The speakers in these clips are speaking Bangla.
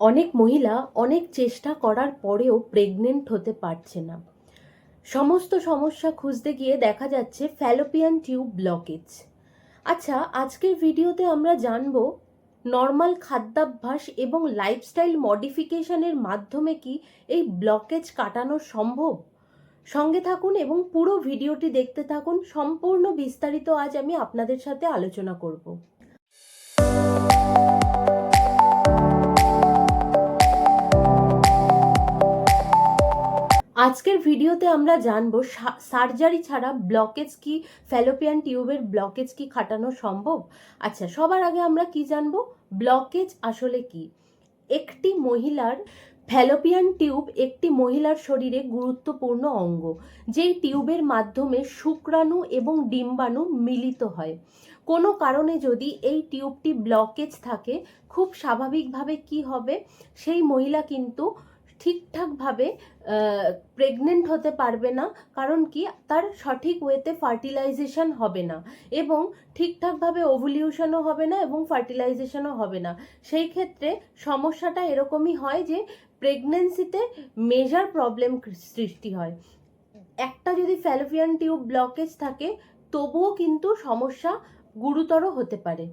অনেক মহিলা অনেক চেষ্টা করার পরেও প্রেগনেন্ট হতে পারছে না। সমস্ত সমস্যা খুঁজতে গিয়ে দেখা যাচ্ছে ফ্যালোপিয়ান টিউব ব্লকেজ আচ্ছা আজকের ভিডিওতে আমরা জানব নর্মাল খাদ্যাভ্যাস এবং লাইফস্টাইল মডিফিকেশনের মাধ্যমে কি এই ব্লকেজ কাটানো সম্ভব? সঙ্গে থাকুন এবং পুরো ভিডিওটি দেখতে থাকুন। সম্পূর্ণ বিস্তারিত আজ আমি আপনাদের সাথে আলোচনা করব। আজকের ভিডিওতে আমরা জানব সার্জারি ছাড়া ব্লকেজ কি ফ্যালোপিয়ান টিউবের ব্লকেজ কি খাটানো সম্ভব? আচ্ছা সবার আগে আমরা কি জানব? ব্লকেজ আসলে কি? একটি মহিলার ফ্যালোপিয়ান টিউব একটি মহিলার শরীরে গুরুত্বপূর্ণ অঙ্গ, যেই টিউবের মাধ্যমে শুক্রাণু এবং ডিম্বাণু মিলিত হয়। কোনো কারণে যদি এই টিউবটি ব্লকেজ থাকে, খুব স্বাভাবিকভাবে কি হবে? সেই মহিলা কিন্তু ঠিকঠাকভাবে প্রেগনেন্ট হতে পারবে না, কারণ কি তার সঠিক ওয়েতে ফার্টিলাইজেশন হবে না এবং ঠিকঠাকভাবে ওভলিউশনও হবে না এবং ফার্টিলাইজেশনও হবে না। সেই ক্ষেত্রে সমস্যাটা এরকমই হয় যে প্রেগনেন্সিতে মেজার প্রবলেম সৃষ্টি হয়। একটা যদি ফ্যালোপিয়ান টিউব ব্লকেজ থাকে, তবুও কিন্তু সমস্যা গুরুতর হতে পারে।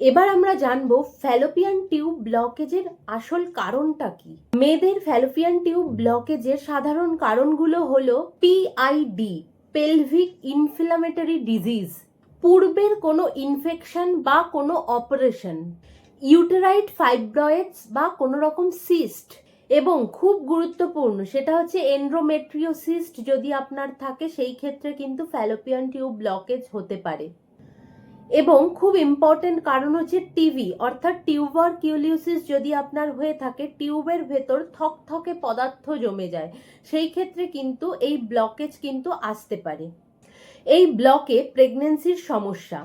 এবার আমরা জানব ফ্যালোপিয়ান টিউব ব্লকেজের আসল কারণটা কি? মেয়েদের ফ্যালোপিয়ান টিউব ব্লকেজের সাধারণ কারণগুলো হলো পিআইডি পেলভিক ইনফ্লামেটরি ডিজিজ পূর্বের কোনো ইনফেকশন বা কোনো অপারেশন ইউটেরাইট ফাইব্রয়েডস বা কোনো রকম সিস্ট এবং খুব গুরুত্বপূর্ণ সেটা হচ্ছে এন্ড্রোমেট্রিওসিস্ট যদি আপনার থাকে, সেই ক্ষেত্রে কিন্তু ফ্যালোপিয়ান টিউব ব্লকেজ হতে পারে। এবং খুব ইম্পর্টেন্ট কারণ হচ্ছে টিভি অর্থাৎ টিউবার কিউলিউসিস যদি আপনার হয়ে থাকে টিউবের ভেতর থকথকে পদার্থ জমে যায়। সেই ক্ষেত্রে কিন্তু এই ব্লকেজ কিন্তু আসতে পারে। এই ব্লকে প্রেগনেন্সির সমস্যা।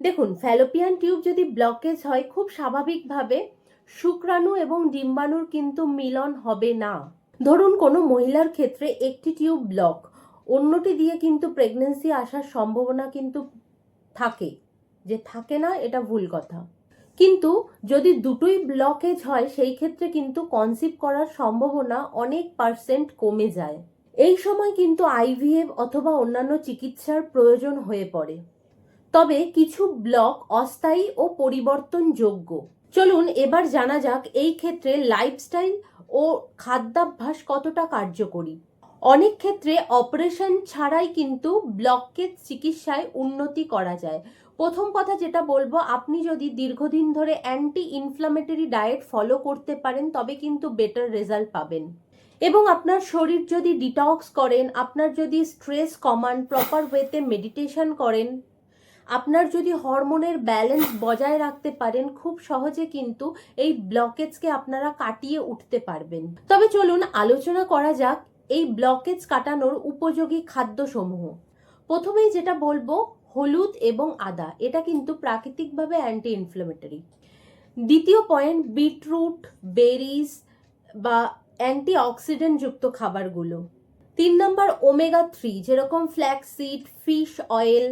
দেখুন ফ্যালোপিয়ান টিউব যদি ব্লকেজ হয়, খুব স্বাভাবিকভাবে শুক্রাণু এবং ডিম্বাণুর কিন্তু মিলন হবে না। ধরুন, কোনো মহিলার ক্ষেত্রে একটি টিউব ব্লক অন্যটি দিয়ে কিন্তু প্রেগনেন্সি আসার সম্ভাবনা কিন্তু থাকে। যে থাকে না, এটা ভুল কথা। কিন্তু যদি দুটোই ব্লকেজ হয়, সেই ক্ষেত্রে কিন্তু কনসিভ করার সম্ভাবনা অনেক পার্সেন্ট কমে যায়। এই সময় কিন্তু আইভিএফ অথবা অন্যান্য চিকিৎসার প্রয়োজন হয়ে পড়ে। তবে কিছু ব্লক অস্থায়ী ও পরিবর্তনযোগ্য। চলুন এবার জানা যাক এই ক্ষেত্রে লাইফস্টাইল ও খাদ্যাভ্যাস কতটা কার্যকরী। অনেক ক্ষেত্রে অপারেশন ছাড়াই কিন্তু ব্লকের চিকিৎসায় উন্নতি করা যায়। প্রথম কথা যেটা বলব, আপনি যদি দীর্ঘদিন ধরে অ্যান্টি ইনফ্লামেটরি ডায়েট ফলো করতে পারেন, তবে কিন্তু বেটার রেজাল্ট পাবেন। এবং আপনার শরীর যদি ডিটক্স করেন, আপনার যদি স্ট্রেস কমান প্রপার ওয়েতে মেডিটেশন করেন, আপনার যদি হরমোনের ব্যালেন্স বজায় রাখতে পারেন, খুব সহজে কিন্তু এই ব্লকেজকে আপনারা কাটিয়ে উঠতে পারবেন। তবে চলুন, আলোচনা করা যাক এই ব্লকেজ কাটানোর উপযোগী খাদ্যসমূহ। প্রথমেই যেটা বলব, হলুদ এবং আদা। এটা কিন্তু প্রাকৃতিকভাবে অ্যান্টি ইনফ্লামেটরি দ্বিতীয় পয়েন্ট বিটরুট বেরিজ বা অ্যান্টি অক্সিডেন্টযুক্ত খাবারগুলো। তিন নম্বর ওমেগা থ্রি যেরকম ফ্ল্যাক্সিড ফিশ অয়েল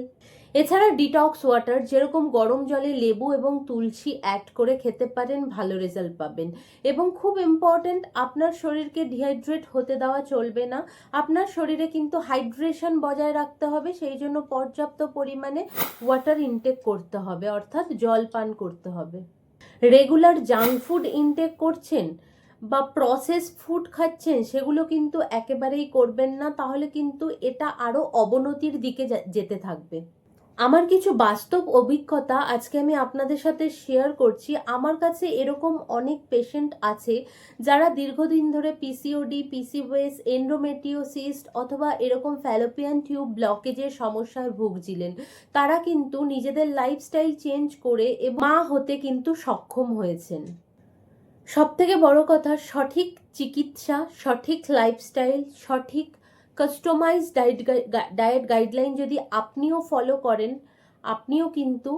এছাড়া ডিটক্স ওয়াটার যেরকম গরম জলে লেবু এবং তুলসী অ্যাড করে খেতে পারেন, ভালো রেজাল্ট পাবেন। এবং খুব ইম্পর্ট্যান্ট আপনার শরীরকে ডিহাইড্রেট হতে দেওয়া চলবে না। আপনার শরীরে কিন্তু হাইড্রেশন বজায় রাখতে হবে, সেই জন্য পর্যাপ্ত পরিমাণে ওয়াটার ইনটেক করতে হবে, অর্থাৎ জল পান করতে হবে। রেগুলার জাঙ্ক ফুড ইনটেক করছেন বা প্রসেস ফুড খাচ্ছেন, সেগুলো কিন্তু একেবারেই করবেন না, তাহলে কিন্তু এটা আরও অবনতির দিকে যেতে থাকবে। আমার কিছু বাস্তব অভিজ্ঞতা আজকে আমি আপনাদের সাথে শেয়ার করছি। আমার কাছে এরকম অনেক পেশেন্ট আছে যারা দীর্ঘদিন ধরে পিসিওডি পিসিওএস এন্ডোমেটিওসিস্ট অথবা এরকম ফ্যালোপিয়ান টিউব ব্লকেজের সমস্যায় ভুগছিলেন। তারা কিন্তু নিজেদের লাইফস্টাইল চেঞ্জ করে মা হতে কিন্তু সক্ষম হয়েছেন। সব থেকে বড় কথা, সঠিক চিকিৎসা, সঠিক লাইফস্টাইল সঠিক কাস্টমাইজ ডায়েট ডায়েট গাইডলাইন যদি আপনিও ফলো করেন, আপনিও কিন্তু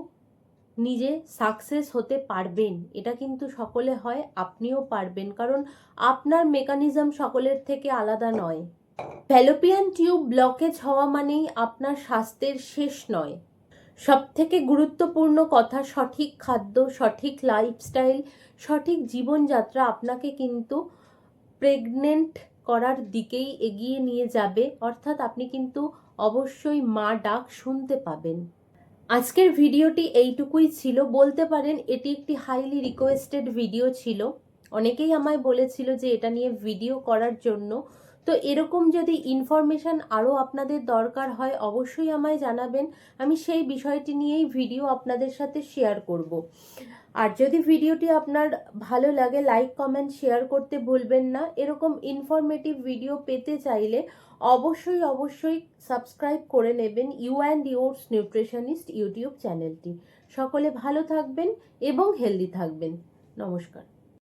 নিজে সাকসেস হতে পারবেন। এটা কিন্তু সকলে হয়, আপনিও পারবেন। কারণ আপনার মেকানিজম সকলের থেকে আলাদা নয়। ফ্যালোপিয়ান টিউব ব্লকেজ হওয়া মানেই আপনার স্বাস্থ্যের শেষ নয়। সব থেকে গুরুত্বপূর্ণ কথা, সঠিক খাদ্য, সঠিক লাইফস্টাইল সঠিক জীবনযাত্রা আপনাকে কিন্তু প্রেগনেন্ট করার দিকেই এগিয়ে নিয়ে যাবে। অর্থাৎ আপনি কিন্তু অবশ্যই মা ডাক শুনতে পাবেন। আজকের ভিডিওটি এইটুকুই ছিল। বলতে পারেন, এটি একটি হাইলি রিকোয়েস্টেড ভিডিও ছিল। অনেকেই আমায় বলেছিল যে এটা নিয়ে ভিডিও করার জন্য। তো এরকম যদি ইনফরমেশান আরও আপনাদের দরকার হয়, অবশ্যই আমায় জানাবেন। আমি সেই বিষয়টি নিয়েই ভিডিও আপনাদের সাথে শেয়ার করব। আর যদি ভিডিওটি আপনার ভালো লাগে লাইক কমেন্ট শেয়ার করতে ভুলবেন না। এরকম ইনফরমেটিভ ভিডিও পেতে চাইলে অবশ্যই অবশ্যই সাবস্ক্রাইব করে নেবেন you and yours nutritionist YouTube চ্যানেলটি সকলে ভালো থাকবেন এবং হেলদি থাকবেন। নমস্কার।